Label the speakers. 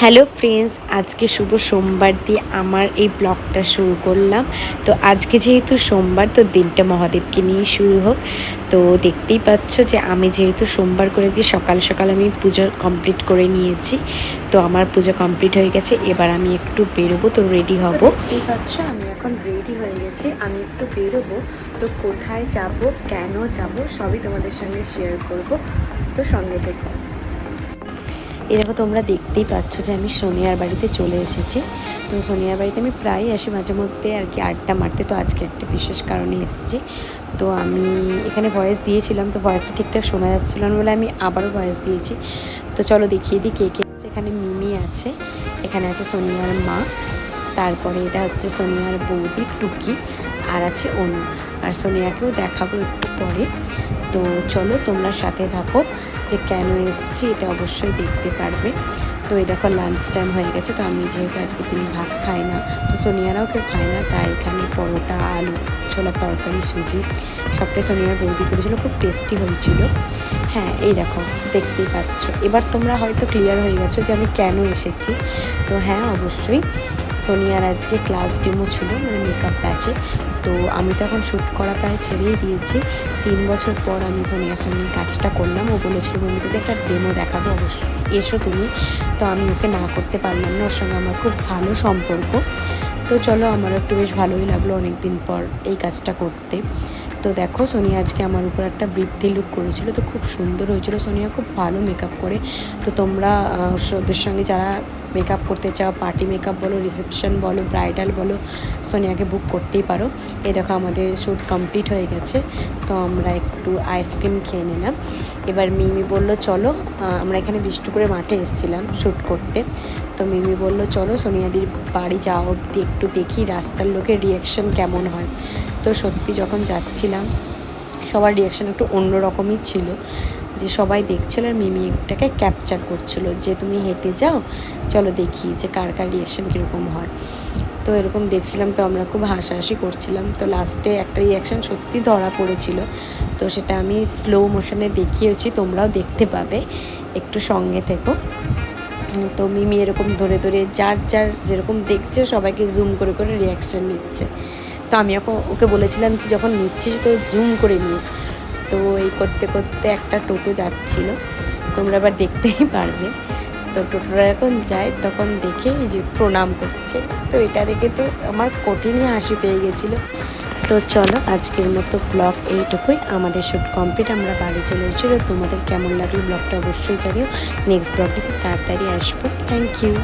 Speaker 1: Hello friends, আজকে শুভ সোমবার দিয়ে আমার এই ব্লগটা শুরু করলাম। তো আজকে যেহেতু সোমবার, তো দিনটা মহাদেবকে নিয়ে শুরু হোক। তো দেখতেই পাচ্ছ যে আমি যেহেতু সোমবার করে দিয়ে সকাল সকাল আমি পুজো কমপ্লিট করে নিয়েছি, তো আমার পুজো কমপ্লিট হয়ে গেছে। এবার আমি একটু বেরোবো, তো রেডি হব। দেখতেই পাচ্ছ, আমি এখন রেডি হয়ে গেছি। আমি একটু বেরোবো, তো কোথায় যাব, কেন যাব, সবই তোমাদের সঙ্গে শেয়ার করব। তো সঙ্গে থেকে। এই দেখো, তোমরা দেখতেই পাচ্ছ যে আমি সোনিয়ার বাড়িতে চলে এসেছি। তো সোনিয়ার বাড়িতে আমি প্রায়ই আসি, মাঝে মধ্যে আর কি আড্ডা মারতে। তো আজকে একটা বিশেষ কারণে এসেছি। তো আমি এখানে ভয়েস দিয়েছিলাম, তো ভয়েসটা ঠিকঠাক শোনা যাচ্ছিল না বলে আমি আবারও ভয়েস দিয়েছি। তো চলো দেখিয়ে দিই কে কে আছে। এখানে মিমি আছে, এখানে আছে সোনিয়ার মা, তারপরে এটা হচ্ছে সোনিয়ার বৌদি টুকি, আর আছে অনু। আর সোনিয়াকেও দেখাবো একটু পরে। তো চলো তোমরা সাথে থাকো যে কেন এসছি, এটা অবশ্যই দেখতে পারবে। তো এই দেখো লাঞ্চ টাইম হয়ে গেছে, তো আমি যেহেতু আজকে দিন ভাত খাই না, তো সোনিয়ারাও কেউ খায় না, তাই এখানে পরোটা, আলু ছোলার তরকারি, সুজি, সবটাই সোনিয়ার বৌদি করেছিল, খুব টেস্টি হয়েছিল। হ্যাঁ এই দেখো, দেখতেই পাচ্ছ। এবার তোমরা হয়তো ক্লিয়ার হয়ে গেছো যে আমি কেন এসেছি। তো হ্যাঁ অবশ্যই। সোনিয়ার আজকে ক্লাস ডেমো ছিল মানে মেকআপ ব্যাচে তো আমি তো এখন শ্যুট করা প্রায় ছেড়েই দিয়েছি। তিন বছর পর আমি সোনিয়ার সঙ্গে কাজটা করলাম। ও বলেছিল বন্ধুদের একটা ডেমো দেখাবো অবশ্যই। এসো তুমি। তো আমি ওকে না করতে পারলাম না। ওর সঙ্গে আমার খুব ভালো সম্পর্ক। তো চলো আমার একটু বেশ ভালোই লাগল অনেক দিন পর এই কাজটা করতে। তো দেখো, সোনিয়া আজকে আমার উপর একটা বৃদ্ধি লুক করেছিল। তো খুব সুন্দর হয়েছিল। সোনিয়া খুব ভালো মেকআপ করে। তো তোমরা ওদের সঙ্গে যারা মেকআপ করতে চাও পার্টি মেকআপ বলো রিসেপশন বলো ব্রাইডাল বলো, সোনিয়াকে বুক করতেই পারো। এই দেখো আমাদের শ্যুট কমপ্লিট হয়ে গেছে, তো আমরা একটু আইসক্রিম খেয়ে নিলাম। এবার মিমি বলল, চলো আমরা এখানে বিষ্ণুপুরের মাঠে এসেছিলাম শ্যুট করতে। তো মিমি বলল, চলো, সোনিয়াদির বাড়ি যাওয়া অবধি একটু দেখি রাস্তার লোকের রিয়াকশন কেমন হয়। তো সত্যি যখন যাচ্ছিলাম, সবার রিয়াকশান একটু অন্যরকমই ছিল। যে সবাই দেখছিল আর মিমি ক্যাপচার করছিল যে তুমি হেঁটে যাও, চলো দেখি যে কার কার রিয়াকশান কীরকম হয়। তো এরকম দেখছিলাম, তো আমরা খুব হাসাহাসি করছিলাম। তো লাস্টে একটা রিয়াকশান সত্যি ধরা পড়েছিল। তো সেটা আমি স্লো মোশনে দেখিয়েছি, তোমরাও দেখতে পাবে। একটু সঙ্গে থেকো। তো মিমি এরকম ধরে ধরে যার যার যেরকম দেখছে, সবাইকে জুম করে করে রিয়াকশান নিচ্ছে। তো আমি ওকে বলেছিলাম যে, যখন নিচ্ছিস তো জুম করে নিস। তো এই করতে করতে একটা টোটো যাচ্ছিল। তোমরা আবার দেখতেই পারবে। তো টোটোরা যখন যায়, তখন দেখে যে প্রণাম করছে। তো এটা দেখে তো আমার কঠিনই হাসি পেয়ে গেছিল। তো চলো, আজকের মতো ব্লগ এইটুকুই। আমাদের শ্যুট কমপ্লিট, আমরা বাড়ি চলে এসেছি। তো তোমাদের কেমন লাগল ব্লগটা অবশ্যই জানিও। নেক্সট ব্লগটা তাড়াতাড়ি আসব। Thank you